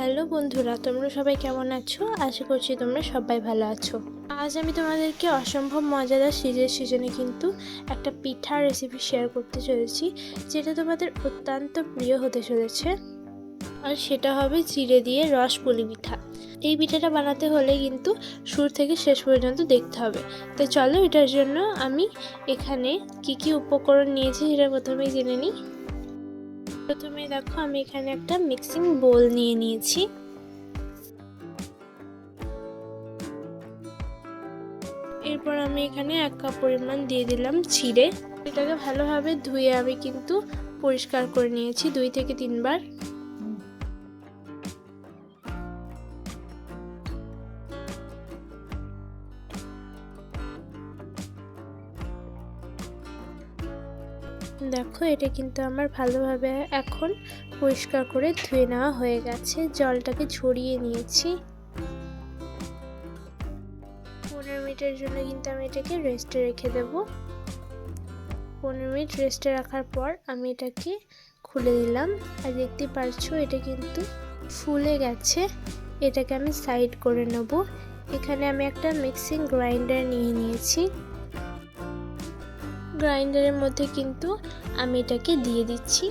Hello বন্ধুরা, তোমরা সবাই কেমন আছো? আশা করছি তোমরা সবাই ভালো আছো। আজ আমি তোমাদেরকে অসম্ভব মজাদার সিজের সিজনে কিন্তু একটা পিঠার রেসিপি শেয়ার করতে চলেছি, যেটা তোমাদের অত্যন্ত প্রিয় হতে চলেছে। আর সেটা হবে চিড়ে দিয়ে রস পুলি পিঠা। এই পিঠাটা বানাতে হলে কিন্তু শুরু থেকে শেষ পর্যন্ত দেখতে হবে। তো চলো এটার জন্য আমি এখানে কি কি উপকরণ নিয়েছি সেটা প্রথমেই জেনে নিই। প্রথমে দেখো আমি এখানে একটা মিক্সিং বোল নিয়ে নিয়েছি। এরপর আমি এখানে এক কাপ পরিমাণ দিয়ে দিলাম চিড়ে। এটাকে ভালোভাবে ধুয়ে আমি কিন্তু পরিষ্কার করে নিয়েছি দুই থেকে তিনবার। দেখো, এটা কিন্তু আমার ভালোভাবে এখন পরিষ্কার করে ধুয়ে নেওয়া হয়ে গেছে। জলটাকে ছড়িয়ে নিয়েছি। পনেরো মিনিটের জন্য কিন্তু আমি এটাকে রেস্টে রেখে দেব। পনেরো মিনিট রেস্টে রাখার পর আমি এটাকে খুলে দিলাম। আর দেখতে পারছ, এটা কিন্তু ফুলে গেছে। এটাকে আমি সাইড করে নেব। এখানে আমি একটা মিক্সিং গ্রাইন্ডার নিয়ে নিয়েছি। গ্রাইন্ডারের মধ্যে কিন্তু আমি এটাকে দিয়ে দিচ্ছি।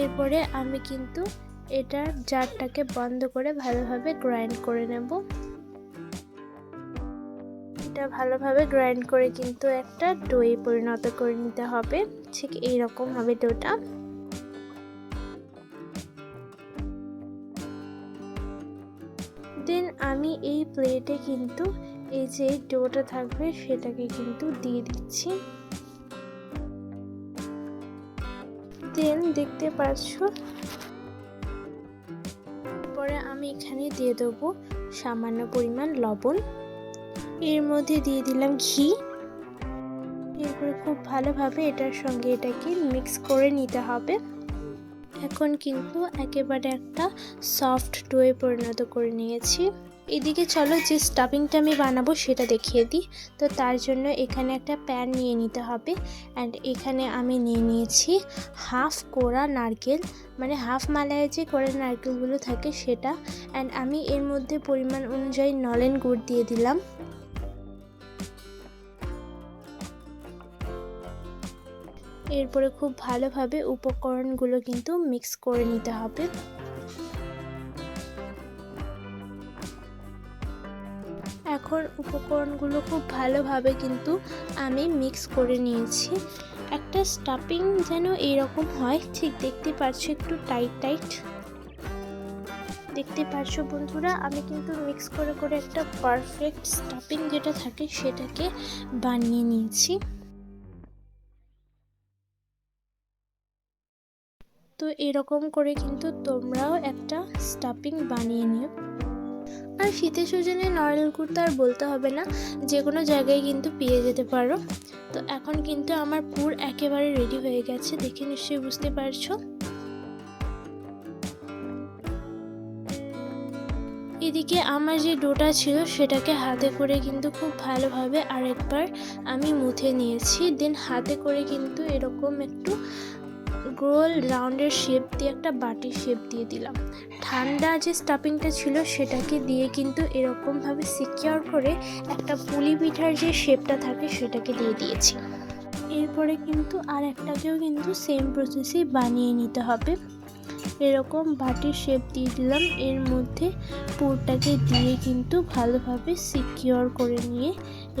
এরপরে আমি কিন্তু এটার জারটাকে বন্ধ করে ভালোভাবে গ্রাইন্ড করে নেব। এটা ভালোভাবে গ্রাইন্ড করে কিন্তু একটা ডোয়ে পরিণত করে নিতে হবে। ঠিক এইরকম হবে ডোটা। আমি এই প্লেটে কিন্তু এই যে ডোটা থাকবে সেটাকে কিন্তু দিয়ে দিচ্ছি। দেন দেখতে পাচ্ছ পরে আমি এখানে দিয়ে দেবো সামান্য পরিমাণ লবণ। এর মধ্যে দিয়ে দিলাম ঘি। এরপরে খুব ভালোভাবে এটার সঙ্গে এটাকে মিক্স করে নিতে হবে। এখন কিন্তু একেবারে একটা সফট ডোয়ে পরিণত করে নিয়েছি। এদিকে চলো যে স্টাফিংটা আমি বানাবো সেটা দেখিয়ে দিই। তো তার জন্য এখানে একটা প্যান নিয়ে নিতে হবে। অ্যান্ড এখানে আমি নিয়ে নিয়েছি হাফ কোড়া নারকেল। মানে হাফ মালায় যে কোড়া নারকেলগুলো থাকে সেটা। অ্যান্ড আমি এর মধ্যে পরিমাণ অনুযায়ী নলেন গুড় দিয়ে দিলাম। এরপরে খুব ভালোভাবে উপকরণগুলো কিন্তু মিক্স করে নিতে হবে। এখন উপকরণগুলো খুব ভালোভাবে কিন্তু আমি মিক্স করে নিয়েছি। একটা স্টাফিং যেন এইরকম হয়, ঠিক দেখতে পাচ্ছ একটু টাইট টাইট দেখতে পারছ বন্ধুরা? আমি কিন্তু মিক্স করে করে একটা পারফেক্ট স্টাফিং যেটা থাকে সেটাকে বানিয়ে নিয়েছি। তো এরকম করে কিন্তু তোমরাও একটা স্টাফিং বানিয়ে নিও। আর শীতের সিজনে নড়াইল কুর্তা আর বলতে হবে না যে কোনো জায়গায় কিন্তু পেয়ে যেতে পারো। তো এখন কিন্তু আমার পুর একেবারে রেডি হয়ে গেছে, দেখে নিশ্চয়ই বুঝতে পারছ। এদিকে আমার যে ডোটা ছিল, সেটাকে হাতে করে কিন্তু খুব ভালোভাবে আরেকবার আমি মুথে নিয়েছি। দেন হাতে করে কিন্তু এরকম একটু গোল রাউন্ডের শেপ দিয়ে একটা বাটির শেপ দিয়ে দিলাম। ঠান্ডা যে স্টাফিংটা ছিল সেটাকে দিয়ে কিন্তু এরকমভাবে সিকিওর করে একটা পুলি পিঠার যে শেপটা থাকে সেটাকে দিয়ে দিয়েছি। এরপরে কিন্তু আর একটাকেও কিন্তু সেম প্রসেসে বানিয়ে নিতে হবে। এরকম বাটির শেপ দিয়ে দিলাম। এর মধ্যে পুরটাকে দিয়ে কিন্তু ভালোভাবে সিকিওর করে নিয়ে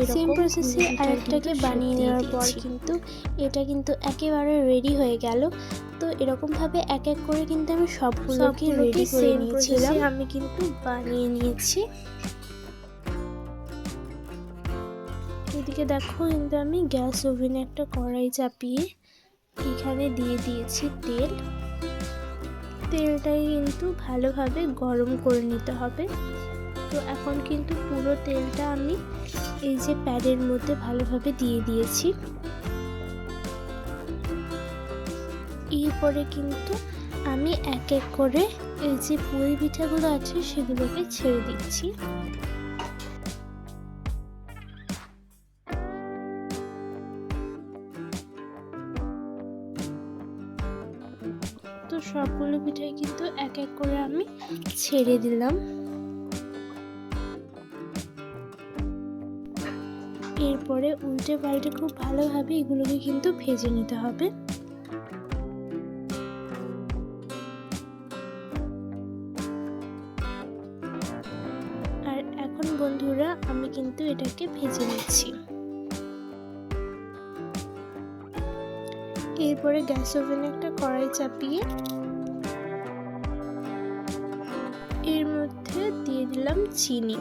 সেম প্রসেসে আরেকটাকে বানিয়ে নেওয়ার পর কিন্তু এটা কিন্তু একেবারে রেডি হয়ে গেল। তো এরকমভাবে এক এক করে কিন্তু আমি সবগুলোকে রেডি করে নিয়েছিলাম। আমি কিন্তু বানিয়ে নিয়েছি। এদিকে দেখো কিন্তু আমি গ্যাস ওভেনে একটা কড়াই চাপিয়ে এখানে দিয়ে দিয়েছি তেল। তেলটাই কিন্তু ভালোভাবে গরম করে নিতে হবে। তো এখন কিন্তু পুরো তেলটা আমি এই যে প্যাডের মধ্যে ভালোভাবে দিয়ে দিয়েছি। এরপরে কিন্তু আমি এক এক করে এই যে পুরি পিঠাগুলো আছে সেগুলোকে ছেড়ে দিচ্ছি। সবগুলো পিঠাই কিন্তু এক এক করে আমি ছেড়ে দিলাম। এরপরে উল্টে পাল্টে খুব ভালোভাবে এগুলোকে কিন্তু ভেজে নিতে হবে। এরপরে গ্যাস ওভেনে একটা কড়াই চাপিয়ে এর মধ্যে দিয়ে দিলাম চিনি।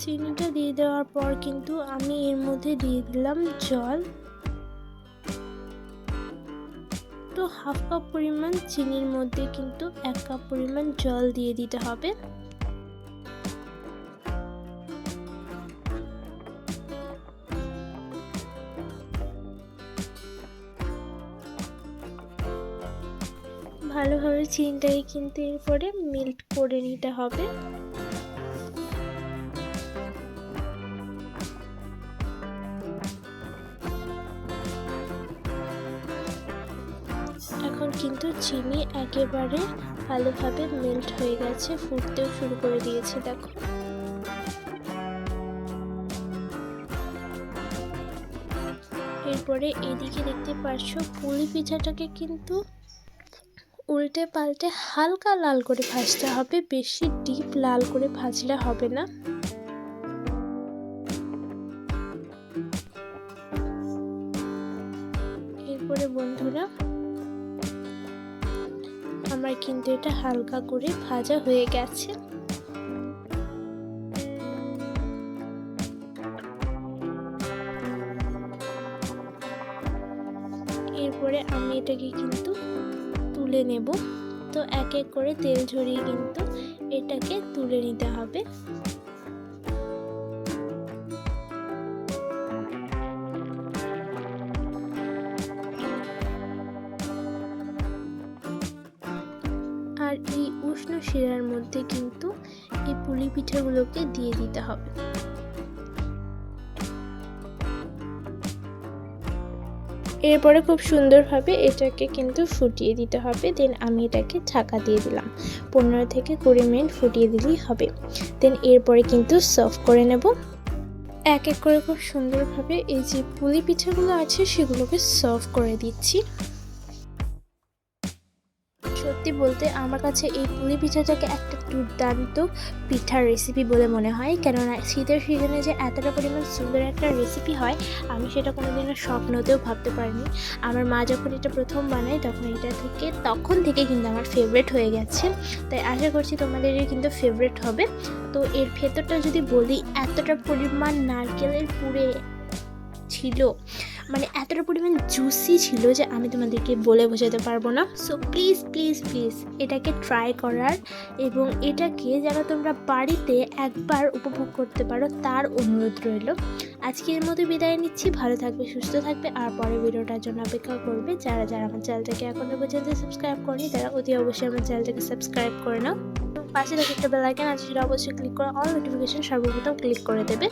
চিনিটা দিয়ে দেওয়ার পর কিন্তু আমি এর মধ্যে দিয়ে দিলাম জল। তো হাফ কাপ পরিমাণ চিনির মধ্যে কিন্তু এক কাপ পরিমাণ জল দিয়ে দিতে হবে। ভালোভাবে চিনিটাকে কিন্তু এরপরে মেল্ট করে নিতে হবে। এখন কিন্তু চিনি একেবারে ভালোভাবে মেল্ট হয়ে গেছে, ফুটতেও শুরু করে দিয়েছে, দেখো। এরপরে এদিকে দেখতে পাচ্ছ, পুলি পিঠাটাকে কিন্তু উল্টে পাল্টে হালকা লাল করে ভাজতে হবে, বেশি ডিপ লাল করে ভাজলে হবে না। এরপরে বন্ধুরা, আমার কিন্তু এটা হালকা করে ভাজা হয়ে গেছে। এরপরে আমি এটাকে কিন্তু তুলে নেব। তো এক এক করে তেল ঝরিয়ে কিন্তু এটাকে তুলে নিতে হবে। আর এই উষ্ণ শিরার মধ্যে কিন্তু এই পুলি পিঠাগুলোকে দিয়ে দিতে হবে। এরপরে খুব সুন্দরভাবে এটাকে কিন্তু ফুটিয়ে দিতে হবে। দেন আমি এটাকে ঢাকা দিয়ে দিলাম। পনেরো থেকে কুড়ি মিনিট ফুটিয়ে দিলেই হবে। দেন এরপরে কিন্তু সার্ভ করে নেব। এক এক করে খুব সুন্দরভাবে এই যে পুলি পিঠাগুলো আছে, সেগুলোকে সার্ভ করে দিচ্ছি। সত্যি বলতে আমার কাছে এই পুলি পিঠাটাকে একটা দুর্দান্ত পিঠার রেসিপি বলে মনে হয়। কেননা শীতের সিজনে যে এতটা পরিমাণ সুন্দর একটা রেসিপি হয়, আমি সেটা কোনোদিনও স্বপ্নতেও ভাবতে পারিনি। আমার মা যখন এটা প্রথম বানায়, তখন এটা থেকে, তখন থেকে কিন্তু আমার ফেভারেট হয়ে গেছে। তাই আশা করছি তোমাদেরও কিন্তু ফেভারেট হবে। তো এর ভেতরটা যদি বলি, এতটা পরিমাণ নারকেলের পুরে ছিল মানে এতটা পরিমাণ জুসি ছিল যে আমি তোমাদেরকে বলে বোঝাতে পারব না। সো প্লিজ প্লিজ প্লিজ এটাকে ট্রাই করার এবং এটাকে যেন তোমরা বাড়িতে একবার উপভোগ করতে পারো, তার অনুরোধ রইল। আজকের মতো বিদায় নিচ্ছি, ভালো থাকবে, সুস্থ থাকবে, আর পরে ভিডিওটার জন্য অপেক্ষা করবে যারা যারা আমার চ্যানেলটাকে এখনও পর্যন্ত সাবস্ক্রাইব করেনি, তারা অতি অবশ্যই আমার চ্যানেলটাকে সাবস্ক্রাইব করে নাও। পাশে দেখে একটা বেল আইকন আছে, সেটা অবশ্যই ক্লিক করে অল নোটিফিকেশন সর্বপ্রথম ক্লিক করে দেবে।